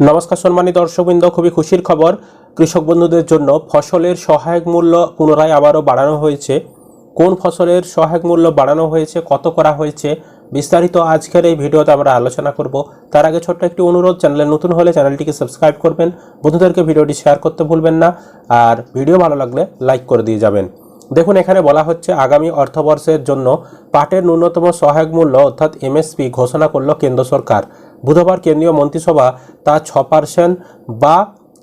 নমস্কার সম্মানিত দর্শকবৃন্দ, খুবই খুশির খবর। কৃষক বন্ধুদের জন্য ফসলের সহায়ক মূল্য পুনরায় আবারও বাড়ানো হয়েছে। কোন ফসলের সহায়ক মূল্য বাড়ানো হয়েছে, কত করা হয়েছে, বিস্তারিত আজকের এই ভিডিওতে আমরা আলোচনা করব। তার আগে ছোট্ট একটি অনুরোধ, চ্যানেলে নতুন হলে চ্যানেলটিকে সাবস্ক্রাইব করবেন। বন্ধুদেরকে ভিডিওটি শেয়ার করতে ভুলবেন না। আর ভিডিও ভালো লাগলে লাইক করে দিয়ে যাবেন। দেখুন, এখানে বলা হচ্ছে আগামী অর্থবর্ষের জন্য পাটের ন্যূনতম সহায়ক মূল্য অর্থাৎ এমএসপি ঘোষণা করল কেন্দ্র সরকার। বুধবার কেন্দ্রীয় মন্ত্রিসভা তা ছ পার্সেন্ট বা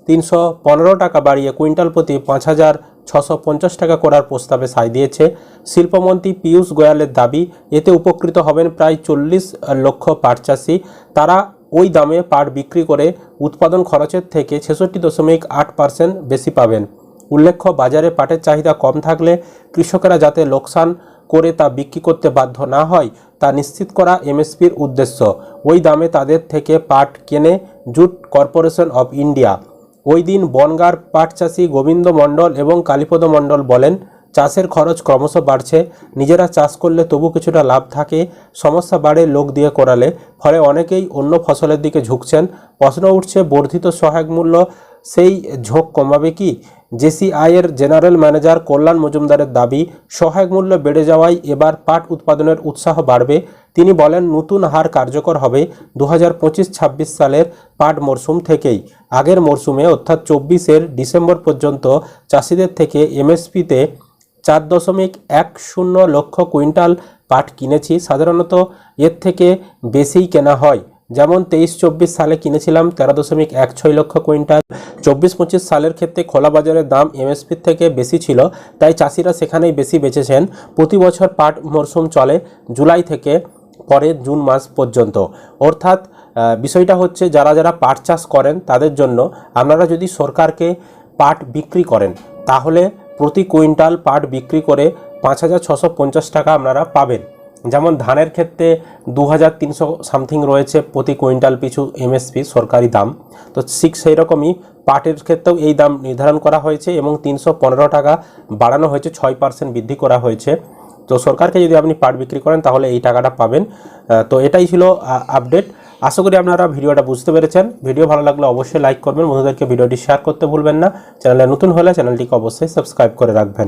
তিনশো পনেরো টাকা বাড়িয়ে কুইন্টাল প্রতি পাঁচ হাজার ছশো পঞ্চাশ টাকা করার প্রস্তাবে সাই দিয়েছে। শিল্পমন্ত্রী পীয়ূষ গোয়ালের দাবি, এতে উপকৃত হবেন প্রায় চল্লিশ লক্ষ পাট চাষি তারা ওই দামে পাট বিক্রি করে উৎপাদন খরচের থেকে ছেষট্টি দশমিক আট পার্সেন্ট বেশি পাবেন। উল্লেখ্য, বাজারে পাটের চাহিদা কম থাকলে কৃষকেরা যাতে লোকসান করে তা বিক্রি করতে বাধ্য না হয় তা নিশ্চিত করা এমএসপির উদ্দেশ্য। ওই দামে তাদের থেকে পাট কেনে জুট কর্পোরেশন অফ ইন্ডিয়া। ওই দিন বনগার পাট চাষি গোবিন্দ মণ্ডল এবং কালীপদ মণ্ডল বলেন, চাষের খরচ ক্রমশ বাড়ছে। নিজেরা চাষ করলে তবু কিছুটা লাভ থাকে। সমস্যা বাড়ে লোক দিয়ে করালে। ফলে অনেকেই অন্য ফসলের দিকে ঝুঁকছেন। প্রশ্ন উঠছে, বর্ধিত সহায়ক মূল্য সেই ঝোঁক কমাবে কি? জেসিআইয়ের জেনারেল ম্যানেজার কল্যাণ মজুমদারের দাবি, সহায়ক মূল্য বেড়ে যাওয়ায় এবার পাট উৎপাদনের উৎসাহ বাড়বে। তিনি বলেন, নতুন হার কার্যকর হবে দু হাজার সালের পাট মরশুম থেকেই। আগের মরশুমে অর্থাৎ চব্বিশের ডিসেম্বর পর্যন্ত, চাষিদের থেকে এমএসপিতে চার দশমিক এক শূন্য লক্ষ কুইন্টাল পাট কিনেছি। সাধারণত এর থেকে বেশিই কেনা হয়। যেমন তেইশ চব্বিশ সালে কিনেছিলাম তেরো দশমিক এক ছয় লক্ষ কুইন্টাল। চব্বিশ পঁচিশ সালের ক্ষেত্রে খোলা বাজারের দাম এমএসপির থেকে বেশি ছিল, তাই চাষিরা সেখানেই বেশি বেচেছেন। প্রতি বছর পাট মরশুম চলে জুলাই থেকে পরে জুন মাস পর্যন্ত। অর্থাৎ বিষয়টা হচ্ছে যারা যারা পাট চাষ করেন তাদের জন্য আপনারা যদি সরকারকে পাট বিক্রি করেন, তাহলে প্রতি কুইন্টাল পাট বিক্রি করে পাঁচ হাজার ছশো পঞ্চাশ টাকা আপনারা পাবেন। যেমন ধানের ক্ষেত্রে দু হাজার তিনশো সামথিং রয়েছে প্রতি কুইন্টাল পিছু এমএসপি সরকারি দাম। তো ঠিক সেই রকমই পাটের ক্ষেত্রেও এই দাম নির্ধারণ করা হয়েছে এবং তিনশো পনেরো টাকা বাড়ানো হয়েছে, ছয় পার্সেন্ট বৃদ্ধি করা হয়েছে। তো সরকারকে যদি আপনি পাট বিক্রি করেন, তাহলে এই টাকাটা পাবেন। তো এটাই ছিল আপডেট আশা করি আপনারা ভিডিওটা বুঝতে পেরেছেন। ভিডিও ভালো লাগলে অবশ্যই লাইক করবেন। বন্ধুদেরকে ভিডিওটি শেয়ার করতে ভুলবেন না। চ্যানেলে নতুন হলে চ্যানেলটিকে অবশ্যই সাবস্ক্রাইব করে রাখবেন।